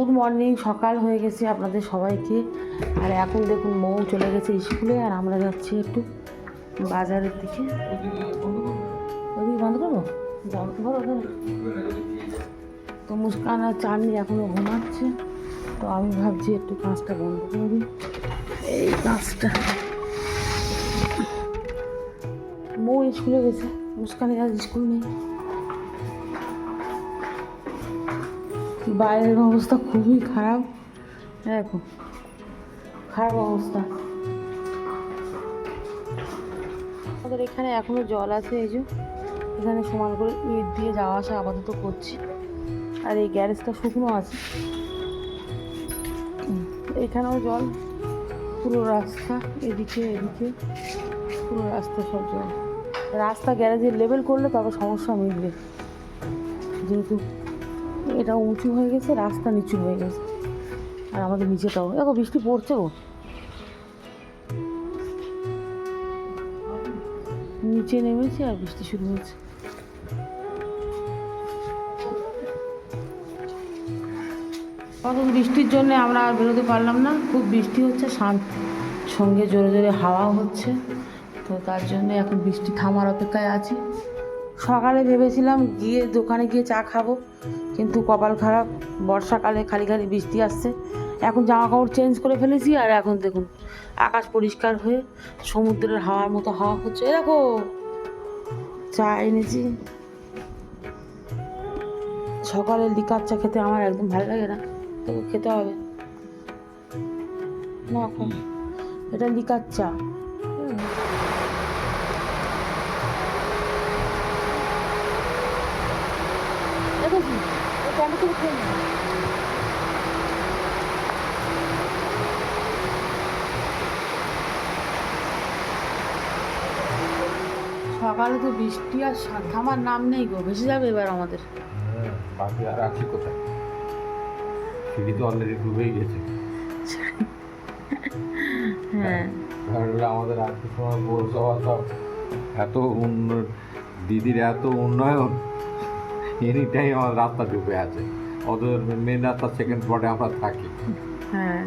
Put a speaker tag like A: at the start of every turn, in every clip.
A: Good morning সকাল হয়ে গেছে আপনাদের সবাইকে। আর এখন দেখুন, মৌ চলে গেছে স্কুলে, আর আমরা যাচ্ছি একটু বাজারের দিকে। ওদিকে বন্ধ করব। তো মুস্কান আর চাননি এখনও ঘুমাচ্ছে। তো আমি ভাবছি একটু কাজটা বন্ধ করে দিই। এই কাজটা। মৌ স্কুলে গেছে, মুস্কানের আজ স্কুল নেই। বাইরের অবস্থা খুবই খারাপ। দেখো, খারাপ অবস্থা। আমাদের এখানে এখনও জল আছে, এই যে। এখানে সমান করে ইট দিয়ে যাওয়া আসা আপাতত করছি। আর এই গ্যারেজটা শুকনো আছে। এখানেও জল, পুরো রাস্তা, এদিকে এদিকে। পুরো রাস্তা সব জল। রাস্তা গ্যারেজের লেভেল করলে তবে সমস্যা মিটবে। যেহেতু এটা উঁচু হয়ে গেছে, রাস্তা নিচু হয়ে গেছে। আর আমাদের নিচেটাও। দেখো, বৃষ্টি পড়ছে গো। নিচে নেমেছে আর বৃষ্টি শুরু হয়েছে এখন বৃষ্টির জন্য আমরা আর বেরোতে পারলাম না। খুব বৃষ্টি হচ্ছে শান্ত সঙ্গে জোরে জোরে হাওয়াও হচ্ছে। তো তার জন্য এখন বৃষ্টি থামার অপেক্ষায় আছি। সকালে ভেবেছিলাম গিয়ে দোকানে গিয়ে চা খাব। কিন্তু কপাল খারাপ, বর্ষাকালে খালি খালি বৃষ্টি আসছে। এখন জামা কাপড় চেঞ্জ করে ফেলেছি আর এখন দেখুন, আকাশ পরিষ্কার হয়ে সমুদ্রের হাওয়ার মতো হাওয়া হচ্ছে। দেখো, চা এনেছি। সকালে লিকার চা খেতে আমার একদম ভালো লাগে না তো খেতে হবে। না, এখন এটা লিকার চা। হুম। টমেটো নেয়। সকালে তো বৃষ্টি আর থামার নাম নেই গো ভেসে যাবে এবার আমাদের।
B: হ্যাঁ, বাকি আর আছি কোথায়? সিঁড়ি তো অলরেডি ডুবেই গেছে।
A: হ্যাঁ।
B: কারণ আমাদের আজকে সময় পৌরসভা সব এত উন্ন দিদির এত উন্নয়ন এনি টাইম আমার রাস্তা ডুবে আছে। ওদের মেন রাস্তা সেকেন্ড স্পটে আমরা থাকি।
A: হ্যাঁ।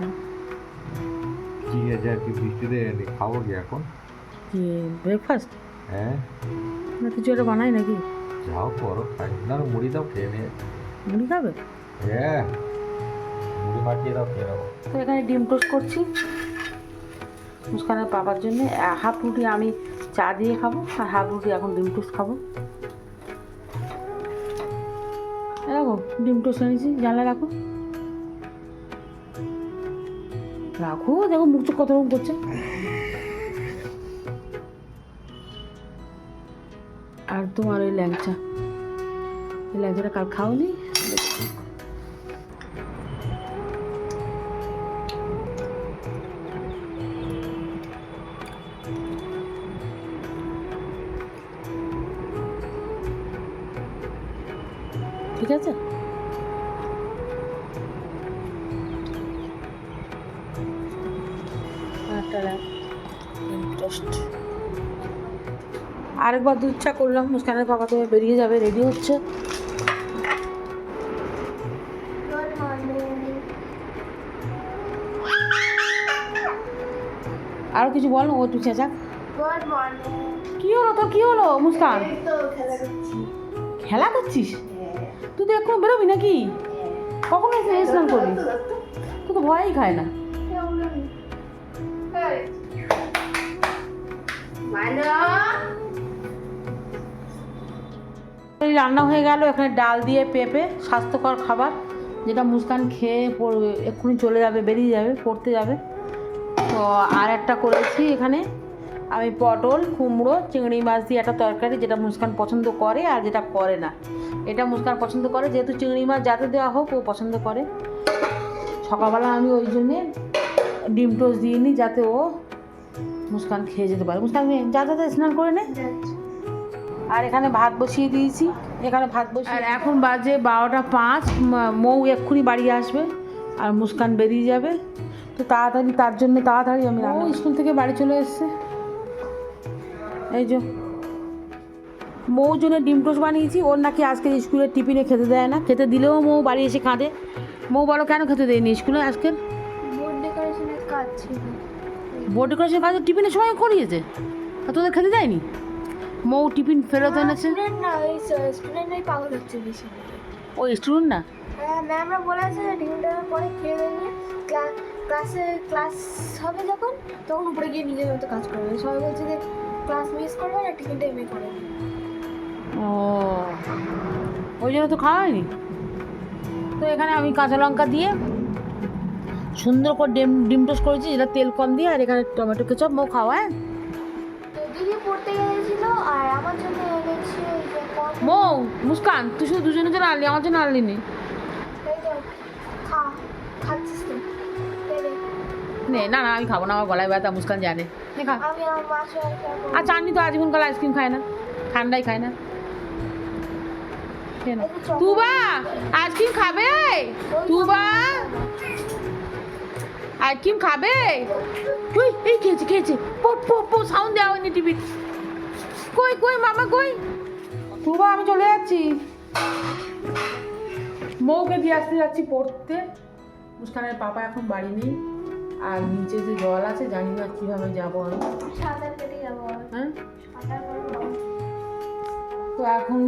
B: কি আছে আর কি বৃষ্টিতে খাব কি এখন?
A: কি ব্রেকফাস্ট
B: হ্যাঁ।
A: না কিছু একটা বানাই নাকি?
B: যাও করো খাই। না মুড়ি দাও খেয়ে নিয়ে।
A: মুড়ি খাবে?
B: হ্যাঁ। মুড়ি মাখিয়ে দাও খেয়ে নেব
A: তো এখানে ডিম টোস্ট করছি। মুস্কানের পাপার জন্য হাফ রুটি আমি চা দিয়ে খাব আর হাফ রুটি এখন ডিম টোস্ট খাব। ডিম টোস্ট এনেছি, জানলা রাখো। রাখো, দেখো মুখ চোখ কত রকম করছে। আর তোমার ওই ল্যাংচা। ল্যাংচাটা কাল খাওনি? ঠিক আছে? আরেকবার দুধ চা করলাম মুস্কানের পাপা তো বেরিয়ে যাবে রেডি হচ্ছে। আর কিছু বল ও একটু চেঁচা
C: গুড মর্নিং
A: কি হলো তো কি হলো মুস্কান?
C: খেলা
A: করছিস? তুই তো এক্ষুনি বেরোবি নাকি? কখন এসে স্নান করবি? তুই তো ভয়ই খায় না। রান্না হয়ে গেল, এখানে ডাল দিয়ে পেঁপে, স্বাস্থ্যকর খাবার, যেটা মুস্কান খেয়ে পড়বে, এক্ষুনি চলে যাবে, বেরিয়ে যাবে, পড়তে যাবে। তো আর একটা করেছি এখানে। আমি পটল কুমড়ো চিংড়ি মাছ দিয়ে একটা তরকারি যেটা মুস্কান পছন্দ করে আর যেটা করে না। এটা মুস্কান পছন্দ করে যেহেতু চিংড়ি মাছ যাতে দেওয়া হোক ও পছন্দ করে। সকালবেলা আমি ওই জন্যে ডিম টোস্ট দিয়ে নিই যাতে ও মুস্কান খেয়ে যেতে পারে। মুস্কান যা যাতে স্নান করে নে। আর এখানে ভাত বসিয়ে দিয়েছি। এখানে ভাত বসিয়ে আর এখন বাজে বারোটা পাঁচ। ম- এক্ষুনি বাড়ি আসবে আর মুস্কান বেরিয়ে যাবে। তো তাড়াতাড়ি তার জন্য তাড়াতাড়ি আমি রান্না স্কুল থেকে বাড়ি চলে এসছে। এই যে। মৌ জন্য ডিম টোস্ট বানিয়েছি ওর নাকি আজকে স্কুলের টিফিনে খেতে দেয় না। খেতে দিলেও মৌ বাড়ি এসে কাঁদে। মৌ বলো কেন খেতে দেয়নি স্কুলে আজকে?
C: বোর্ড
A: ডেকোরেশন কাজ টিফিনের সময় করিয়েছে। আর তোদের খেতে দেয়নি? মৌ টিফিন ফেরত এনেছে।
C: ওই
A: ওই স্টুডেন্ট না?
C: হ্যাঁ ম্যামরা বলেছে যে পরে খেয়ে নিয়ে ক্লাসে ক্লাস হবে যখন তখন উপরে গিয়ে নিজের মতো কাজ করবে। সবাই বলছে যে ক্লাস মিস করবে না টিফিনটা এমনি করে
A: ও ওই জন্য তো খাওয়া হয়নি তো এখানে আমি কাঁচা লঙ্কা দিয়ে সুন্দর করে ডিম ডিম টোস্ট করেছি যেটা তেল কম দিয়ে আর এখানে টমেটো কেচাপ মৌ খাওয়া হ্যাঁ?
C: তো দিদি পড়তে গিয়েছিল আর আমার জন্য এনেছি ওই যে কম
A: মৌ মুস্কান তুই শুধু দুজনের জন্য আনলি আমার জন্য আনলি নি?
C: নে।
A: না না আমি খাব না আমার গলায় ব্যথা মুস্কান জানে। খা। আর চাননি তো আজীবন কাল আইসক্রিম খায় না। ঠান্ডাই খায় না। তুবা আইসক্রিম খাবে? তুবা। আইসক্রিম খাবে? উই এই খেয়েছে খেয়েছে। পো পো পো সাউন্ড দেওয়া হয়নি টিভি কই কই মামা কই? তুবা আমি চলে যাচ্ছি। মৌকে দিয়ে আসতে যাচ্ছি পড়তে। মুস্কানের পাপা এখন বাড়ি নেই। আর নিচে যে জল আছে জানি না কীভাবে যাব আমি। হ্যাঁ? তো এখন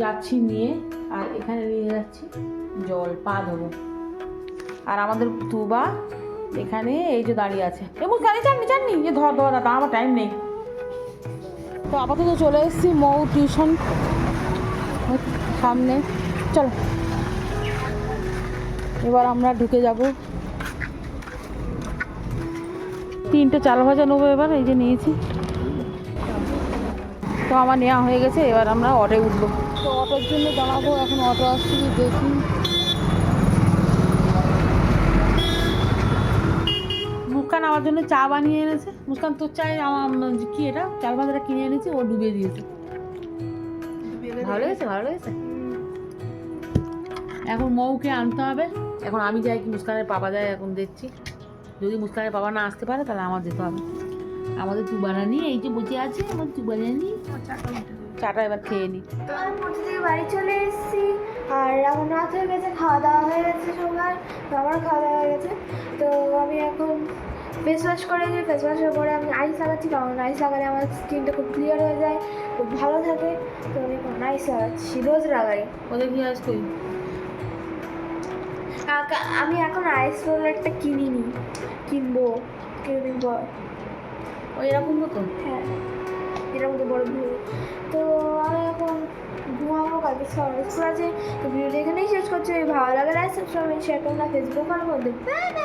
A: যাচ্ছি নিয়ে আর এখানে নিয়ে যাচ্ছি জল পা ধোবো। আর আমাদের তুবা এখানে এই যে দাঁড়িয়ে আছে। এমন গাড়ি চাননি চাননি যে ধর ধর দাদা আমার টাইম নেই। তো আপাতত চলে এসেছি মৌ টিউশন সামনে। চলো। এবার আমরা ঢুকে যাব। তিনটে চাল ভাজা নেব এবার, এই যে নিয়েছি। তো আমার নেওয়া হয়ে গেছে, এবার আমরা অটোয় উঠবো। তো অটোর জন্য দাঁড়াবো, এখন অটো আসছি, দেখি। মুস্কান আমার জন্য চা বানিয়ে এনেছে। মুস্কান, তোর চাই আমার কি এটা? চাল ভাজাটা কিনে এনেছি, ও ডুবিয়ে দিয়েছে। ভালো হয়েছে ভালো হয়েছে? এখন মৌকে আনতে হবে। এখন আমি যাই কি মুস্কানের পাপা যায়, এখন দেখছি। যদি মুস্কানের বাবা না আসতে পারে তাহলে আমার যেতে হবে। আমাদের তুবারানি এই যে বসে আছে আমার তুবারানি চাটা এবার খেয়ে নি।
C: বাড়ি চলে এসেছি আর এখন রাত হয়ে গেছে খাওয়া দাওয়া হয়ে গেছে সবার আমার খাওয়া দাওয়া হয়ে গেছে। তো আমি এখন ফেস ওয়াশ করে নিয়ে ফেস ওয়াশের পরে আমি আইস লাগাচ্ছি কারণ আইস লাগালে আমার স্কিনটা খুব ক্লিয়ার হয়ে যায় খুব ভালো থাকে। তো আমি এখন আইস লাগাচ্ছি রোজ লাগাই।
A: ওদের কি কই
C: আকা- আমি এখন আইস রোলারটা কিনিনি। কিনবো কিছুদিন পর
A: ওই এরকম মতো
C: হ্যাঁ এরকম তো বড় ভিউ তো আমি এখন ঘুমাবো কালকে সকালে। স্কুল আছে তো ভিডিওটা এখানেই শেষ করছি ভালো লাগে লাইক সাবস্ক্রাইব শেয়ার করুন না ফেসবুক আর বাই